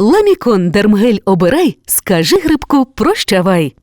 Ламікон Дермгель обирай, скажи грибку прощавай.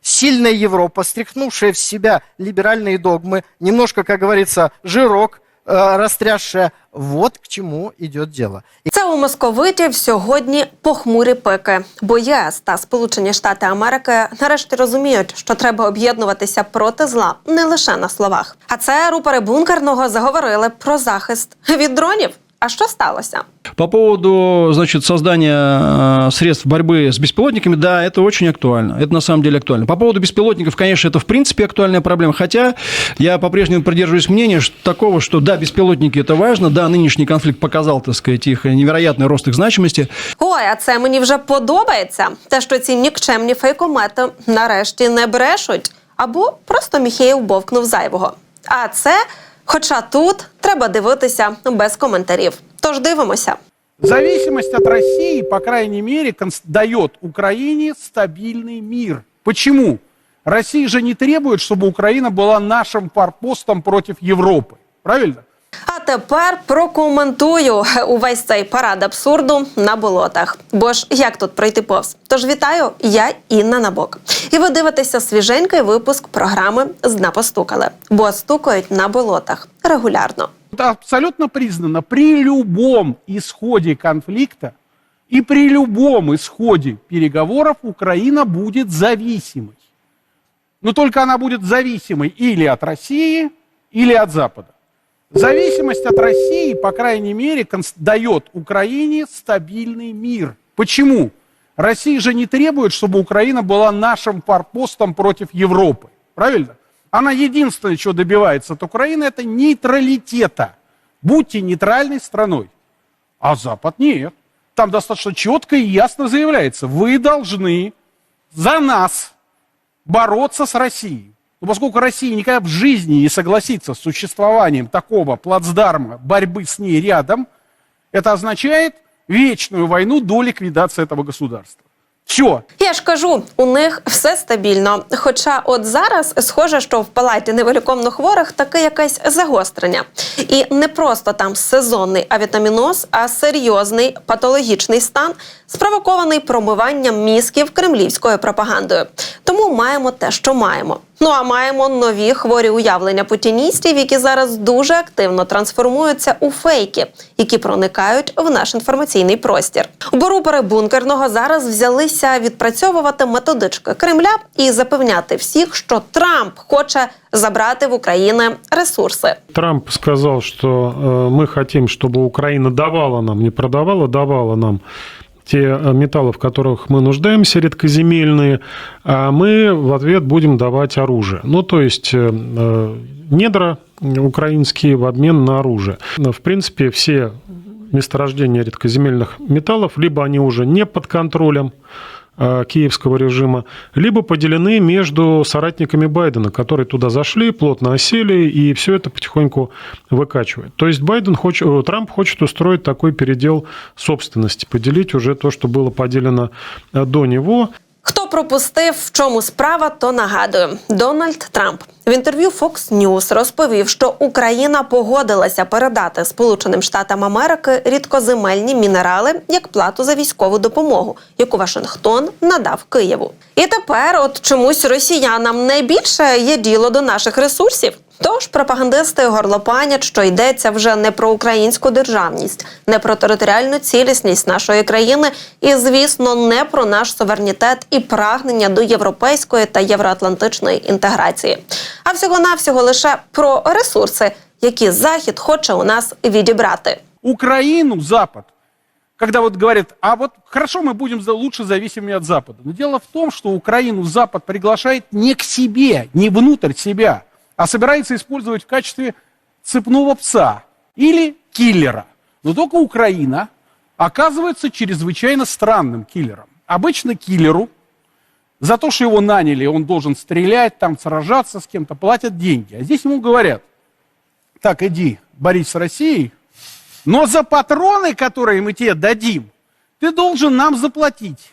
Сильная Европа, стряхнувшая в себя либеральные догмы, немножко, как говорится, жирок, растрясшая. Вот к чему йде діло. Це у московитів сьогодні похмурі пики, бо ЄС та Сполучені Штати Америки нарешті розуміють, що треба об'єднуватися проти зла не лише на словах. А це рупори бункерного заговорили про захист від дронів. А що сталося? По поводу, значит, создания э, средств борьбы с беспилотниками, да, это очень актуально. Это на самом деле актуально. По поводу беспилотников, конечно, это в принципе актуальная проблема. Хотя я по-прежнему придерживаюсь мнения что, такого, что да, беспилотники это важно, да, нынешний конфликт показал, так сказать, их невероятный рост их значимости. Ой, а це мені вже подобається. Те, що ці нікчемні фейкомети нарешті не брешуть, або просто Міхеєв бовкнув зайвого. А це, хоча тут треба дивитися без коментарів. Тож дивимося. Зависимость от России, по крайней мере, конс- дает Украине стабильный мир. Почему? Россия же не требует, чтобы Украина была нашим форпостом против Европы. Правильно? Тепер прокоментую увесь цей парад абсурду на болотах. Бо ж як тут пройти повз? Тож вітаю, я Інна Набок. І ви дивитеся свіженький випуск програми «Зна постукали», бо стукають на болотах регулярно. Это абсолютно признано. При любом исходе конфликта и при любом исходе переговоров Украина будет зависимой. Но только она будет зависимой или от России, или от Запада. Зависимость от России, по крайней мере, дает Украине стабильный мир. Почему? Россия же не требует, чтобы Украина была нашим форпостом против Европы. Правильно? Она единственное, чего добивается от Украины, это нейтралитета. Будьте нейтральной страной. А Запад нет. Там достаточно четко и ясно заявляется, вы должны за нас бороться с Россией. Но поскольку Россия никогда в жизни не согласится с существованием такого плацдарма борьбы с ней рядом, это означает вечную войну до ликвидации этого государства. Все. Я ж кажу, у них все стабільно. Хоча, от зараз схоже, що в палаті невиліковно хворих таке якесь загострення. І не просто там сезонний авітаміноз, а серйозний патологічний стан, спровокований промиванням мізків кремлівською пропагандою. Тому маємо те, що маємо. Ну а маємо нові хворі уявлення путіністів, які зараз дуже активно трансформуються у фейки, які проникають в наш інформаційний простір. Борупери бункерного зараз взялися відпрацьовувати методички Кремля і запевняти всіх, що Трамп хоче забрати в України ресурси. Трамп сказал, что э, мы хотим, чтобы Украина давала нам, не продавала, давала нам Те э, металлы, в которых мы нуждаемся, редкоземельные, а мы в ответ будем давать оружие. Ну, то есть э, э, недра украинские в обмен на оружие. В принципе, все месторождения редкоземельных металлов, либо они уже не под контролем киевского режима, либо поделены между соратниками Байдена, которые туда зашли, плотно осели, и все это потихоньку выкачивает. То есть Байден хочет, э, Трамп хочет устроить такой передел собственности, поделить уже то, что было поделено э, до него. Хто пропустив, в чому справа, то нагадую. Дональд Трамп в інтерв'ю Fox News розповів, що Україна погодилася передати Сполученим Штатам Америки рідкоземельні мінерали як плату за військову допомогу, яку Вашингтон надав Києву. І тепер, от чомусь росіянам найбільше є діло до наших ресурсів. Тож пропагандисти горлопанять, що йдеться вже не про українську державність, не про територіальну цілісність нашої країни, і, звісно, не про наш суверенітет і прагнення до європейської та євроатлантичної інтеграції, а всього навсього лише про ресурси, які захід хоче у нас відібрати. Украину Запад, когда вот говорят, а вот хорошо, мы будем лучше зависимыми от Запада. Но дело в том, что Украину Запад приглашает не к себе, не внутрь себя, а собирается использовать в качестве цепного пса или киллера. Но только Украина оказывается чрезвычайно странным киллером. Обычно киллеру за то, что его наняли, он должен стрелять, там сражаться с кем-то, платят деньги. А здесь ему говорят, так, иди, борись с Россией, но за патроны, которые мы тебе дадим, ты должен нам заплатить.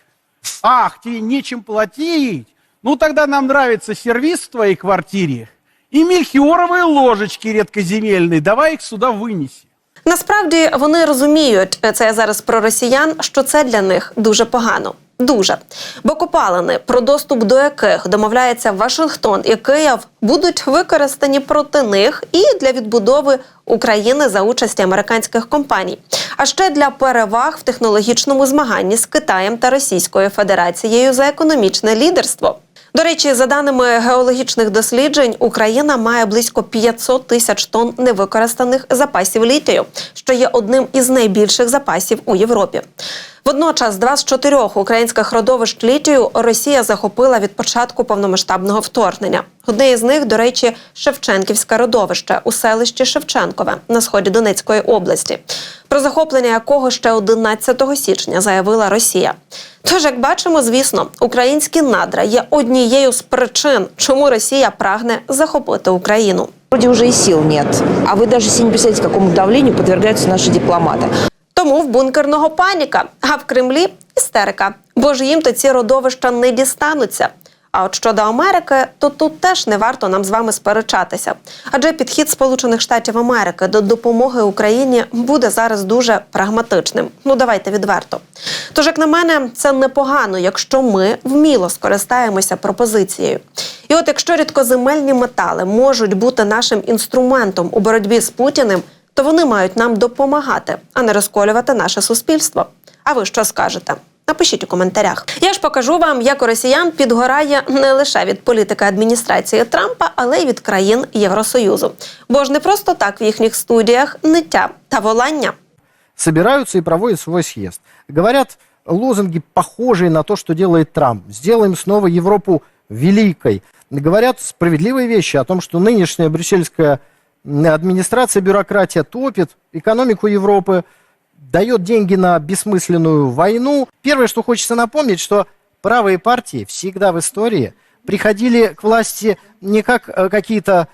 Ах, тебе нечем платить. Ну, тогда нам нравится сервис в твоей квартире И мельхиоровые ложечки редкоземельные, давай их сюда вынеси. Насправді вони розуміють, е, це я зараз про росіян, що це для них дуже погано. Дуже бо копалини, про доступ до яких домовляється Вашингтон і Київ, будуть використані проти них і для відбудови України за участі американських компаній, а ще для переваг в технологічному змаганні з Китаєм та Російською Федерацією за економічне лідерство. До речі, за даними геологічних досліджень, Україна має близько 500 тисяч тонн невикористаних запасів літію, що є одним із найбільших запасів у Європі. Водночас, два з чотирьох українських родовищ літію Росія захопила від початку повномасштабного вторгнення. Одне із них, до речі, Шевченківське родовище у селищі Шевченкове на сході Донецької області, про захоплення якого ще 11 січня заявила Росія. Тож, як бачимо, звісно, українські надра є однією з причин, чому Росія прагне захопити Україну. Вроде уже и сил нет. А вы даже себе не представляете, какому давлению подвергаются наши дипломаты. Тому в бункерного паніка, а в Кремлі істерика, бо ж їм то ці родовища не дістануться. А от щодо Америки, то тут теж не варто нам з вами сперечатися. Адже підхід Сполучених Штатів Америки до допомоги Україні буде зараз дуже прагматичним. Ну давайте відверто. Тож, як на мене, це непогано, якщо ми вміло скористаємося пропозицією. І от якщо рідкоземельні метали можуть бути нашим інструментом у боротьбі з Путіним, то вони мають нам допомагати, а не розколювати наше суспільство. А ви що скажете? Напишіть у коментарях. Я ж покажу вам, як у росіян підгорає не лише від політики адміністрації Трампа, але й від країн Євросоюзу. Бо ж не просто так в їхніх студіях ниття та волання. собираются и проводят свой съезд. Говорят лозунги, похожие на то, что делает Трамп. Сделаем снова Европу великой. Говорят справедливые вещи о том, что нынешняя брюссельская м, администрация, бюрократия топит экономику Европы, дает деньги на бессмысленную войну. Первое, что хочется напомнить, что правые партии всегда в истории приходили к власти не как э, какие-то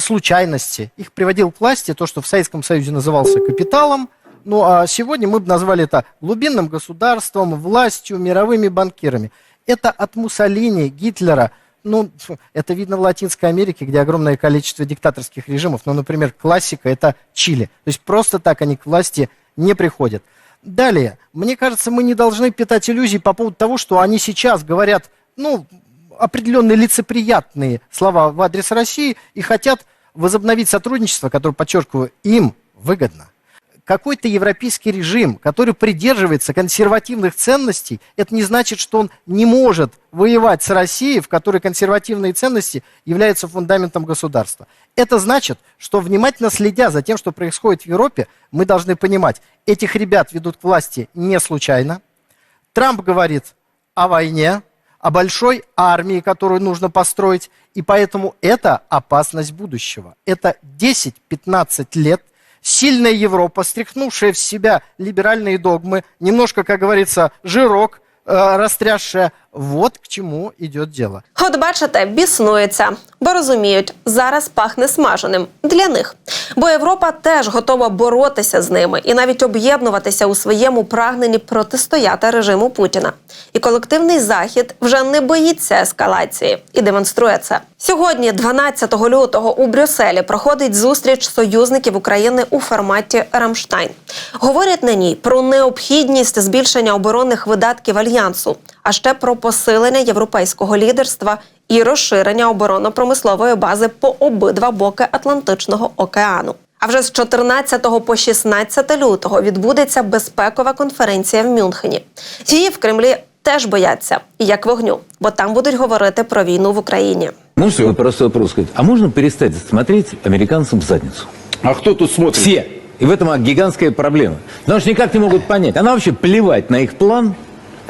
случайности. Их приводил к власти то, что в Советском Союзе назывался капиталом, ну а сегодня мы бы назвали это глубинным государством, властью, мировыми банкирами. Это от Муссолини, Гитлера, ну, это видно в Латинской Америке, где огромное количество диктаторских режимов. Ну, например, классика – это Чили. То есть просто так они к власти не приходят. Далее, мне кажется, мы не должны питать иллюзий по поводу того, что они сейчас говорят, ну, определенные лицеприятные слова в адрес России и хотят возобновить сотрудничество, которое, подчеркиваю, им выгодно. Какой-то европейский режим, который придерживается консервативных ценностей, это не значит, что он не может воевать с Россией, в которой консервативные ценности являются фундаментом государства. Это значит, что внимательно следя за тем, что происходит в Европе, мы должны понимать, этих ребят ведут к власти не случайно. Трамп говорит о войне, о большой армии, которую нужно построить, и поэтому это опасность будущего. Это 10-15 лет сильная Европа, стряхнувшая в себя либеральные догмы, немножко, как говорится, жирок, э, растрясшая. Вот к чему идет дело. От бачите, біснуються, бо розуміють, зараз пахне смаженим для них. Бо Європа теж готова боротися з ними і навіть об'єднуватися у своєму прагненні протистояти режиму Путіна. І колективний захід вже не боїться ескалації і демонструє це. Сьогодні, 12 лютого, у Брюсселі проходить зустріч союзників України у форматі Рамштайн. Говорять на ній про необхідність збільшення оборонних видатків альянсу, а ще про посилення європейського лідерства і розширення оборонно-промислової бази по обидва боки Атлантичного океану. А вже з 14 по 16 лютого відбудеться безпекова конференція в Мюнхені. Її в Кремлі теж бояться, і як вогню, бо там будуть говорити про війну в Україні. Можно такой простой вопрос сказать? А можно перестать смотреть американцам в задницу? А кто тут смотрит? Все. И в этом гигантская проблема. Потому что никак не могут понять. А нам вообще плевать на их план,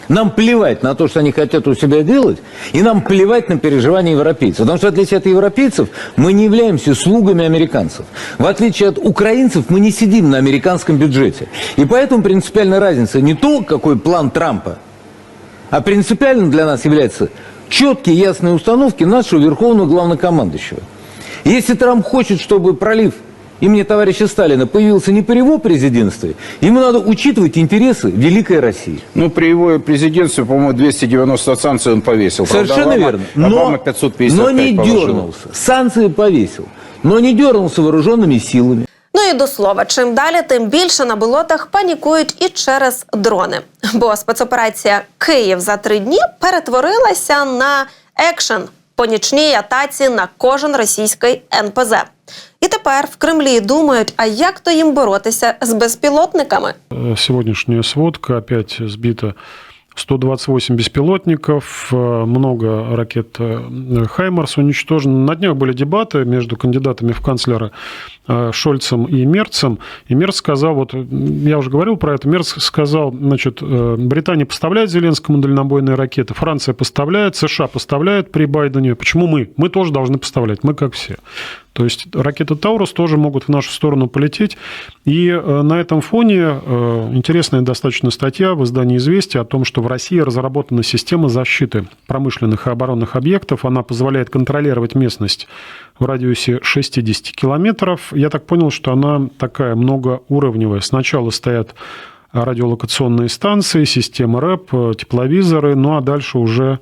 нам плевать на то, что они хотят у себя делать, и нам плевать на переживания европейцев. Потому что в отличие от европейцев, мы не являемся слугами американцев. В отличие от украинцев, мы не сидим на американском бюджете. И поэтому принципиальная разница не то, какой план Трампа, а принципиальным для нас является четкие ясные установки нашего верховного главнокомандующего. Если Трамп хочет, чтобы пролив имени товарища Сталина появился не при его президентстве, ему надо учитывать интересы великой России. Ну, при его президентстве, по-моему, 290 санкций он повесил. Правда, Совершенно Обама- верно. Обама Но, 555 но не положил. дернулся. Санкции повесил. Но не дернулся вооруженными силами. Ну і до слова, чим далі, тим більше на болотах панікують і через дрони. Бо спецоперація Київ за три дні перетворилася на екшен по нічній атаці на кожен російський НПЗ. І тепер в Кремлі думають, а як то їм боротися з безпілотниками? Э, Сегодняшняя сводка опять сбито 128 беспилотников, э, много ракет э, «Хаймарс» уничтожено. На днях были дебаты между кандидатами в канцлера э, Шольцем и Мерцем. И Мерц сказал, вот э, я уже говорил про это, Мерц сказал, значит, э, Британия поставляет Зеленскому дальнобойные ракеты, Франция поставляет, США поставляет при Байдене. Почему мы? Мы тоже должны поставлять, мы как все. То есть ракеты «Таурус» тоже могут в нашу сторону полететь. И э, на этом фоне э, интересная достаточно статья в издании «Известия» о том, что в России разработана система защиты промышленных и оборонных объектов. Она позволяет контролировать местность в радиусе 60 километров. Я так понял, что она такая многоуровневая. Сначала стоят радиолокационные станции, система РЭП, э, тепловизоры, ну а дальше уже,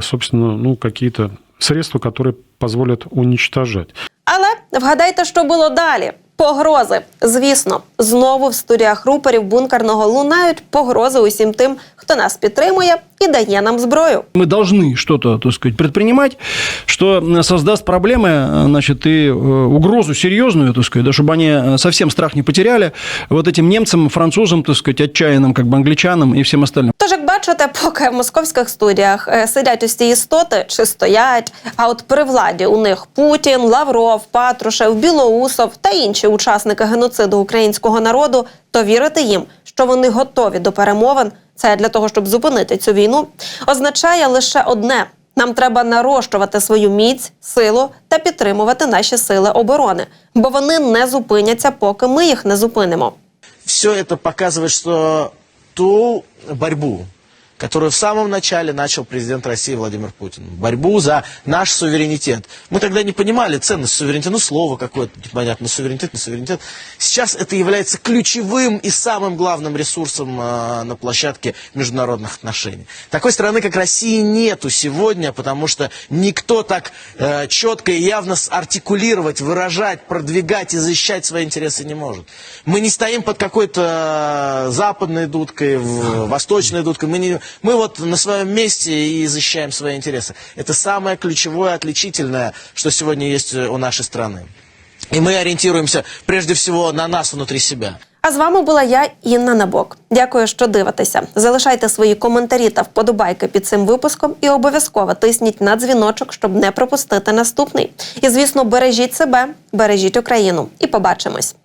собственно, ну, какие-то средства, которые позволят уничтожать. Але вгадайте, що було далі. Погрози. Звісно, знову в студіях рупорів бункерного лунають погрози усім тим, хто нас підтримує і дає нам зброю. Мы должны что-то, так сказать, предпринимать, что э, создаст проблемы, э, значит, и э, угрозу серьезную, так сказать, да, чтобы они э, совсем страх не потеряли вот этим немцам, французам, так сказать, отчаянным, как бы англичанам и всем остальным. Тож, як бачите, поки в московських студіях е, сидять ці істоти чи стоять, а от при владі у них Путін, Лавров, Патрушев, Білоусов та інші учасники геноциду українського народу, то вірити їм, що вони готові до перемовин, це для того, щоб зупинити цю війну, означає лише одне: нам треба нарощувати свою міць, силу та підтримувати наші сили оборони, бо вони не зупиняться, поки ми їх не зупинимо. все это показывает, что ту борьбу, которую в самом начале начал президент России Владимир Путин, борьбу за наш суверенитет. Мы тогда не понимали ценность суверенитета, ну слово какое-то непонятно, суверенитет, не суверенитет. Сейчас это является ключевым и самым главным ресурсом э, на площадке международных отношений. Такой страны, как России, нету сегодня, потому что никто так э, четко и явно артикулировать, выражать, продвигать и защищать свои интересы не может. Мы не стоим под какой-то э, западной дудкой, восточной дудкой. Мы, не, мы вот на своем месте и защищаем свои интересы. Это самое ключевое, отличительное, что сегодня есть э, у нашей страны. И мы ориентируемся прежде всего на нас внутри себя. А з вами була я, Інна Набок. Дякую, що дивитеся. Залишайте свої коментарі та вподобайки під цим випуском і обов'язково тисніть на дзвіночок, щоб не пропустити наступний. І звісно, бережіть себе, бережіть Україну. І побачимось.